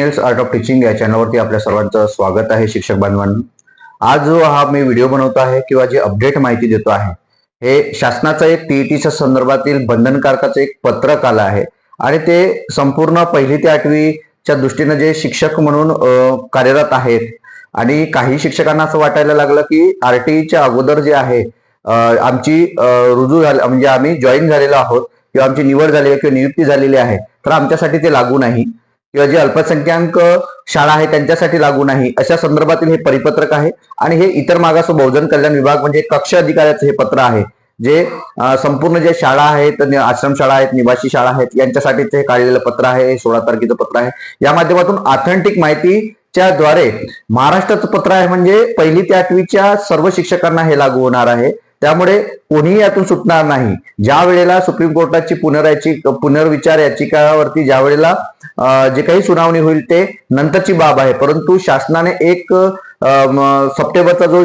Nails art of teaching या चॅनलवरती आपल्या सर्वांचं स्वागत आहे शिक्षक बांधवांना. आज जो हा मी व्हिडिओ बनवतो आहे किंवा जी अपडेट माहिती देतो आहे हे शासनाचं एक टीईटीच्या संदर्भातील बंधनकारकाचं एक पत्रक आलं आहे. आणि ते संपूर्ण पहिली ते आठवीच्या दृष्टीनं जे शिक्षक म्हणून कार्यरत आहेत. आणि काही शिक्षकांना असं वाटायला लागलं की आरटीईच्या अगोदर जे आहे आमची रुजू झाली म्हणजे आम्ही जॉईन झालेलो आहोत किंवा आमची निवड झाली आहे किंवा नियुक्ती झालेली आहे तर आमच्यासाठी ते लागू नाही. किंवा जे अल्पसंख्याक शाळा आहे त्यांच्यासाठी लागू नाही अशा संदर्भातील हे परिपत्रक आहे. आणि हे इतर मागास बहुजन कल्याण विभाग म्हणजे कक्ष अधिकाऱ्याचं हे पत्र आहे. जे संपूर्ण जे शाळा आहेत आश्रमशाळा आहेत निवासी शाळा आहेत यांच्यासाठी ते काढलेलं पत्र आहे सोळा तारखेचं पत्र आहे. या माध्यमातून ऑथेंटिक माहितीच्या द्वारे महाराष्ट्राचं पत्र आहे म्हणजे पहिली ते आठवीच्या सर्व शिक्षकांना हे लागू होणार आहे. त्यामुळे कोणीही यातून सुटणार नाही. ज्या वेळेला सुप्रीम कोर्टाची पुनर्याची पुनर्विचार याचिकावरती ज्या वेळेला जे काही सुनावणी होईल ते नंतरची बाब आहे. परंतु शासनाने एक सप्टेंबरचा जो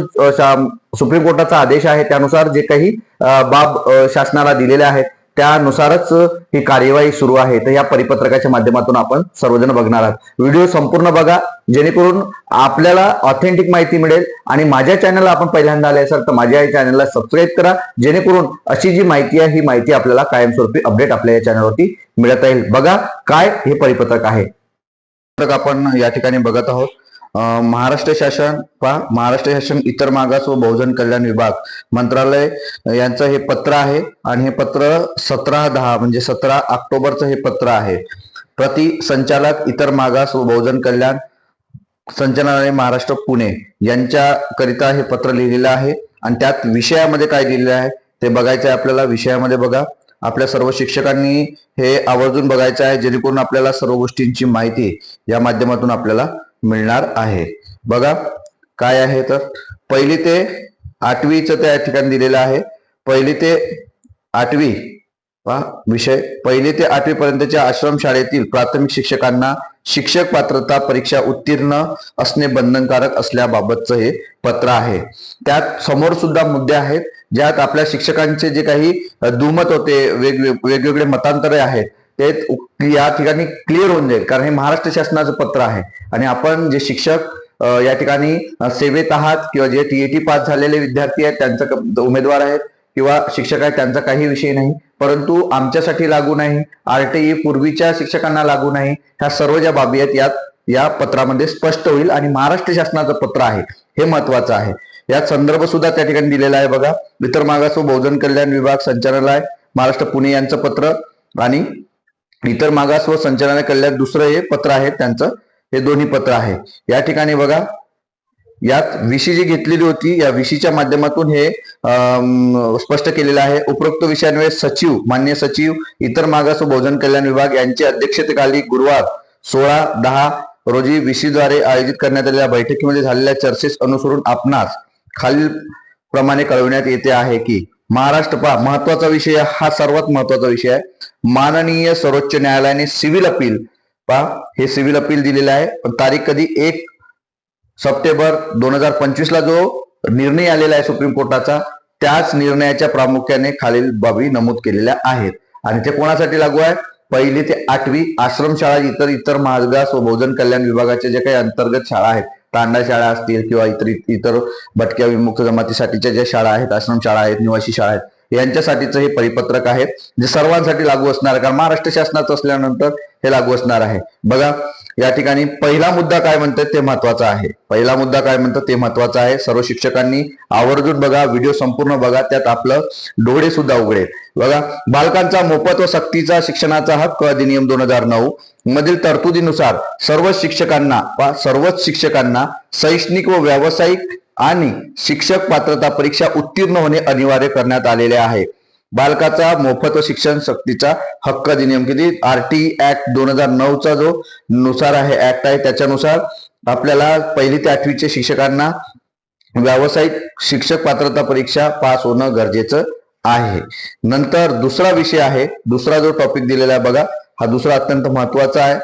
सुप्रीम कोर्टाचा आदेश आहे त्यानुसार जे काही बाब शासनाला दिलेले आहेत त्यानुसारच ही कार्यवाही सुरू आहे. तर या परिपत्रकाच्या माध्यमातून आपण सर्वजण बघणार आहात. व्हिडिओ संपूर्ण बघा. जेणेकरून आपल्याला ऑथेंटिक माहिती मिळेल आणि माझ्या चॅनलला आपण पहिल्यांदा आले असाल तर माझ्या या चॅनलला सबस्क्राईब करा. जेणेकरून अशी जी माहिती आहे ही माहिती आपल्याला कायमस्वरूपी अपडेट आपल्या या चॅनलवरती मिळत राहील. बघा काय हे परिपत्रक आहे. आपण या ठिकाणी बघत आहोत. महाराष्ट्र शासन पहा महाराष्ट्र शासन इतर मागास व बहुजन कल्याण विभाग मंत्रालय यांचं हे पत्र आहे आणि हे पत्र सतरा दहा म्हणजे सतरा ऑक्टोबरचं हे पत्र आहे. प्रति संचालक इतर मागास व बहुजन कल्याण संचालनालय महाराष्ट्र पुणे यांच्याकरिता हे पत्र लिहिलेलं आहे. आणि त्यात विषयामध्ये काय दिलेलं आहे ते बघायचं आहे आपल्याला विषयामध्ये बघा. आपल्या सर्व शिक्षकांनी हे आवर्जून बघायचं आहे जेणेकरून आपल्याला सर्व गोष्टींची माहिती या माध्यमातून आपल्याला मिळणार आहे. बघा काय आहे तर पहिली ते आठवीचं त्या ठिकाणी दिलेलं आहे. पहिली ते आठवी पहा विषय. पहिली ते आठवी पर्यंतच्या प्राथमिक शिक्षकांना शिक्षक पात्रता परीक्षा उत्तीर्ण असणे बंधनकारक असल्याबाबतचं हे पत्र आहे. त्यात समोर सुद्धा मुद्दे आहेत ज्यात आपल्या शिक्षकांचे जे काही दुमत होते वेगवेगळे वेगवेगळे मतांतरे आहेत ते या ठिकाणी क्लिअर होऊन जाईल. कारण हे महाराष्ट्र शासनाचं पत्र आहे. आणि आपण जे शिक्षक या ठिकाणी सेवेत आहात किंवा जे टीएटी पास झालेले विद्यार्थी आहेत त्यांचं उमेदवार आहेत किंवा शिक्षक आहेत त्यांचा काही विषय नाही. परंतु आमच्यासाठी लागू नाही. आरटीई पूर्वीच्या शिक्षकांना लागू नाही. ह्या सर्व ज्या बाबी आहेत यात या पत्रामध्ये स्पष्ट होईल आणि महाराष्ट्र शासनाचं पत्र आहे. हे महत्वाचं आहे. यात संदर्भ सुद्धा त्या ठिकाणी दिलेला आहे बघा. इतर मागास व बहुजन कल्याण विभाग संचालनालय महाराष्ट्र पुणे यांचं पत्र आणि इतर मागास व संचालना कल्याण दुसरं हे पत्र आहे त्यांचं. हे दोन्ही पत्र आहे. या ठिकाणी बघा यात विशी जी घेतलेली होती या विशीच्या माध्यमातून हे स्पष्ट केलेलं आहे. उपरोक्त विषयांवर सचिव मान्य सचिव इतर मागास व बहुजन कल्याण विभाग यांच्या अध्यक्षतेखाली गुरुवार सोळा दहा रोजी विशीद्वारे आयोजित करण्यात आलेल्या बैठकीमध्ये झालेल्या चर्चेस अनुसरून आपणास खालील प्रमाणे कळविण्यात येते आहे की महाराष्ट्र पहा महत्त्वाचा विषय हा सर्वात महत्त्वाचा विषय आहे. माननीय सर्वोच्च न्यायालयाने सिव्हिल अपील पहा हे सिव्हिल अपील दिलेलं आहे. पण तारीख कधी? एक सप्टेंबर दोन हजार पंचवीस ला जो निर्णय आलेला आहे सुप्रीम कोर्टाचा त्याच निर्णयाच्या प्रामुख्याने खालील बाबी नमूद केलेल्या आहेत. आणि ते कोणासाठी लागू आहे? पहिली ते आठवी आश्रमशाळा इतर इतर महाजगास व बहुजन कल्याण विभागाच्या जे काही अंतर्गत शाळा आहेत तांडा शाळा असतील किंवा इतर इतर भटक्या विमुक्त जमातीसाठीच्या ज्या शाळा आहेत आश्रम शाळा आहेत निवासी शाळा आहेत यांच्यासाठीचं हे परिपत्रक आहे जे सर्वांसाठी लागू असणार आहे. कारण महाराष्ट्र शासनाचं असल्यानंतर हे लागू असणार आहे. बघा या ठिकाणी पहिला मुद्दा काय म्हणतात ते महत्त्वाचा आहे. पहिला मुद्दा काय म्हणतात ते महत्त्वाचा आहे. सर्व शिक्षकांनी आवर्जून बघा व्हिडिओ संपूर्ण बघा त्यात आपलं डोळे सुद्धा उघडेल. बघा बालकांचा मोफत व सक्तीचा शिक्षणाचा हक्क अधिनियम दोन हजार नऊ मधील तरतुदीनुसार सर्व शिक्षकांना वा सर्वच शिक्षकांना शैक्षणिक व व्यावसायिक आणि शिक्षक पात्रता परीक्षा उत्तीर्ण होणे अनिवार्य करण्यात आलेले आहे. बालकाचा मोफत व शिक्षण सक्तीचा हक्क अधिनियम किती आर टी ऍक्ट दोन हजार नऊचा जो नुसार आहे ऍक्ट आहे त्याच्यानुसार आपल्याला पहिली ते आठवीच्या शिक्षकांना व्यावसायिक शिक्षक पात्रता परीक्षा पास होणं गरजेचं आहे. नंतर दुसरा विषय आहे दुसरा जो टॉपिक दिलेला आहे बघा हा दुसरा अत्यंत महत्त्वाचा आहे.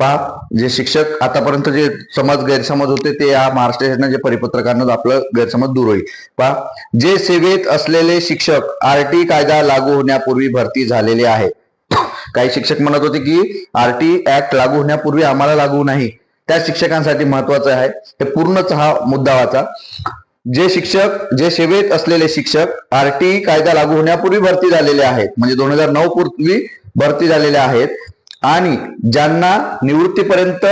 पहा जे शिक्षक आतापर्यंत जे समाज गैरसमज होते ते या महाराष्ट्र शासनाच्या परिपत्रकानं आपलं गैरसमज दूर होईल. पहा जे सेवेत असलेले शिक्षक आरटी कायदा लागू होण्यापूर्वी भरती झालेले आहे काही शिक्षक म्हणत होते की आरटी ऍक्ट लागू होण्यापूर्वी आम्हाला लागू नाही. त्या शिक्षकांसाठी महत्वाचं आहे. हे पूर्णच हा मुद्दा वाचा. जे शिक्षक जे सेवेत असलेले शिक्षक आरटी कायदा लागू होण्यापूर्वी भरती झालेले आहेत म्हणजे दोन हजार नऊ पूर्वी भरती झालेले आहेत आणि ज्यांना निवृत्तीपर्यंत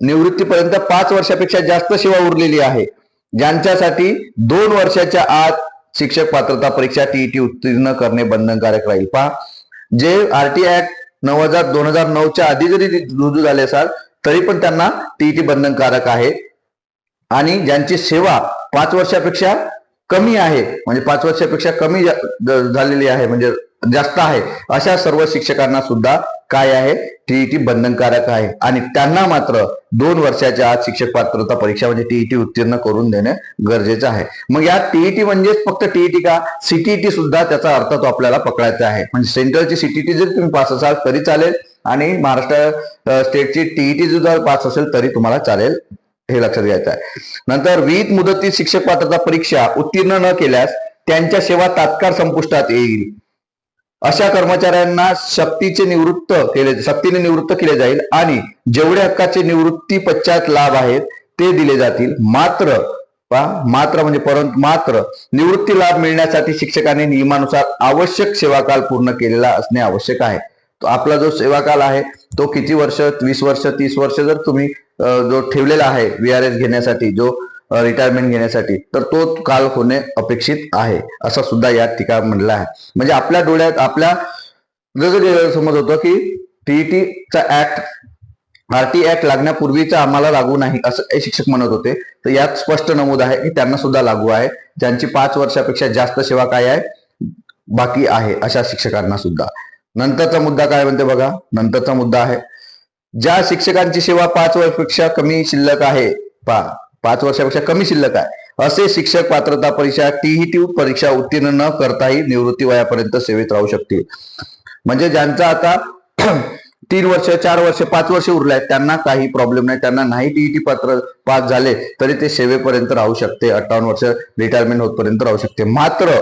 निवृत्तीपर्यंत पाच वर्षापेक्षा जास्त सेवा उरलेली आहे ज्यांच्यासाठी दोन वर्षाच्या आत शिक्षक पात्रता परीक्षा टीईटी उत्तीर्ण करणे बंधनकारक राहील. पहा जे आरटी ऍक्ट नऊ हजार दोन हजार नऊच्या आधी जरी रुजू झाले असाल तरी पण त्यांना टीईटी बंधनकारक आहे. आणि ज्यांची सेवा पाच वर्षापेक्षा कमी आहे म्हणजे पाच वर्षापेक्षा कमी झालेली आहे म्हणजे जास्त आहे अशा सर्व शिक्षकांना सुद्धा काय आहे? टीईटी बंधनकारक आहे. आणि त्यांना मात्र दोन वर्षाच्या आत शिक्षक पात्रता परीक्षा म्हणजे टीईटी उत्तीर्ण करून देणे गरजेचं आहे. मग या टीईटी म्हणजेच फक्त टीईटी का? सीटीईटी सुद्धा त्याचा अर्थ तो आपल्याला पकडायचा आहे. म्हणजे सेंट्रलची सीटीटी जर तुम्ही पास असाल तरी चालेल आणि महाराष्ट्र स्टेटची टीईटी जर पास असेल तरी तुम्हाला चालेल हे लक्षात घ्यायचं आहे. नंतर विहित मुदतीत शिक्षक पात्रता परीक्षा उत्तीर्ण न केल्यास त्यांच्या सेवा तात्काळ संपुष्टात येईल. अशा कर्मचाऱ्यांना सक्तीचे निवृत्त केले सक्तीने निवृत्त केले जाईल आणि जेवढे हक्काचे निवृत्ती पश्चात लाभ आहेत ते दिले जातील. मात्र मात्र म्हणजे परंतु मात्र निवृत्ती लाभ मिळण्यासाठी शिक्षकांनी नियमानुसार आवश्यक सेवाकाल पूर्ण केलेला असणे आवश्यक आहे. तो आपला जो सेवाकाल आहे तो किती वर्ष वीस वर्ष तीस वर्ष जर तुम्ही जो ठेवलेला आहे व्ही आर एस घेण्यासाठी जो रिटायरमेंट घेण्यासाठी. तर तो काल होणे अपेक्षित आहे असं सुद्धा या ठिकाण म्हणलं आहे. म्हणजे आपल्या डोळ्यात आपल्या जसं समज होतं की टीईटीचा ऍक्ट आरटी ऍक्ट लागण्यापूर्वीचा आम्हाला लागू नाही असं शिक्षक म्हणत होते. तर यात स्पष्ट नमूद आहे की त्यांना सुद्धा लागू आहे. ज्यांची पाच वर्षापेक्षा जास्त सेवा काय आहे? बाकी आहे अशा शिक्षकांना सुद्धा. नंतरचा मुद्दा काय म्हणते बघा? नंतरचा मुद्दा आहे. ज्या शिक्षकांची सेवा पाच वर्षापेक्षा कमी शिल्लक आहे पा पाच वर्षापेक्षा कमी शिल्लक आहे. असे शिक्षक पात्रता परीक्षा टीईटी परीक्षा उत्तीर्ण न करताही निवृत्ती वयापर्यंत सेवेत राहू शकतील. म्हणजे ज्यांचा आता तीन वर्ष चार वर्ष पाच वर्ष उरले आहेत त्यांना काही प्रॉब्लेम नाही. त्यांना नाही टीईटी पात्र पास झाले तरी ते सेवेपर्यंत राहू शकते. अठ्ठावन्न वर्ष रिटायरमेंट होतपर्यंत राहू शकते. मात्र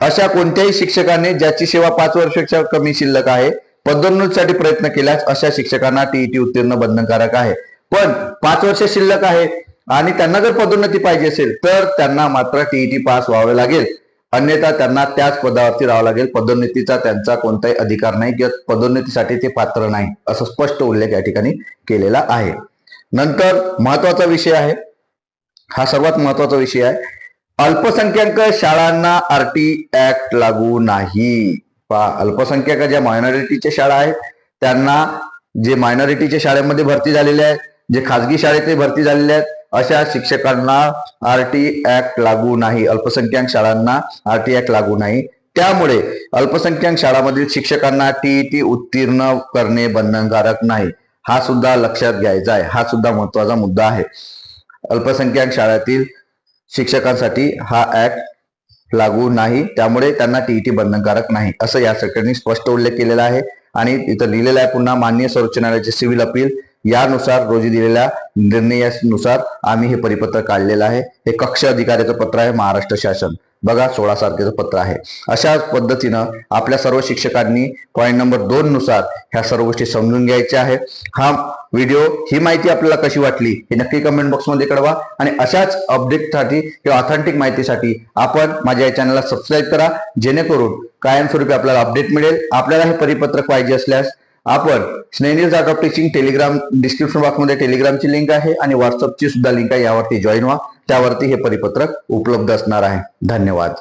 अशा कोणत्याही शिक्षकाने ज्याची सेवा पाच वर्षापेक्षा कमी शिल्लक आहे पदोन्नतीसाठी प्रयत्न केल्यास अशा शिक्षकांना टीईटी उत्तीर्ण बंधनकारक आहे. पण पाच वर्ष शिल्लक आहे. आणि त्यांना जर पदोन्नती पाहिजे असेल तर त्यांना मात्र टीईटी पास व्हावे लागेल. अन्यथा त्यांना त्याच पदावरती राहावं लागेल. पदोन्नतीचा त्यांचा कोणताही अधिकार नाही किंवा पदोन्नतीसाठी ते पात्र नाही असं स्पष्ट उल्लेख या ठिकाणी केलेला आहे. नंतर महत्त्वाचा विषय आहे. हा सर्वात महत्त्वाचा विषय आहे. अल्पसंख्याक शाळांना आरटी ऍक्ट लागू नाही. पहा अल्पसंख्याक ज्या मायनॉरिटीच्या शाळा आहेत त्यांना जे मायनॉरिटीच्या शाळेमध्ये भरती झालेले आहेत जे खाजगी शाळेत भरती झालेले आहेत अशा शिक्षकांना आरटी ऍक्ट लागू नाही अल्पसंख्याक शाळांना आरटी ऍक्ट लागू नाही. त्यामुळे अल्पसंख्याक शाळांमधील शिक्षकांना टीईटी उत्तीर्ण करणे बंधनकारक नाही. हा सुद्धा लक्षात घ्यायचा आहे. हा सुद्धा महत्त्वाचा मुद्दा आहे. अल्पसंख्याक शाळेतील शिक्षकांसाठी हा ऍक्ट लागू नाही. त्यामुळे त्यांना टीईटी बंधनकारक नाही असं या सरकारने स्पष्ट उल्लेख केलेला आहे. आणि इथं लिहिलेलं आहे पुन्हा मान्य सर्वोच्च न्यायालयाचे सिव्हिल अपील यानुसार रोजी दिलेल्या निर्णयानुसार आम्ही हे परिपत्र काढलेलं आहे. हे कक्ष अधिकाऱ्याचं पत्र आहे महाराष्ट्र शासन. बघा सोळा तारखेचं पत्र आहे. अशा पद्धतीनं आपल्या सर्व शिक्षकांनी पॉईंट नंबर दोन नुसार ह्या सर्व गोष्टी समजून घ्यायच्या आहेत हा व्हिडिओ ही माहिती आपल्याला कशी वाटली हे नक्की कमेंट बॉक्समध्ये कळवा. आणि अशाच अपडेटसाठी किंवा ऑथेंटिक माहितीसाठी आपण माझ्या या चॅनलला सबस्क्राईब करा. जेणेकरून कायमस्वरूपी आपल्याला अपडेट मिळेल. आपल्याला हे परिपत्रक पाहिजे असल्यास आपण स्नेनिल art of teaching Telegram description बॉक्समध्ये टेलिग्रामची लिंक आहे आणि व्हॉट्सअपची सुद्धा लिंक आहे. यावरती जॉईन व्हा. त्यावरती हे परिपत्रक उपलब्ध असणार आहे. धन्यवाद.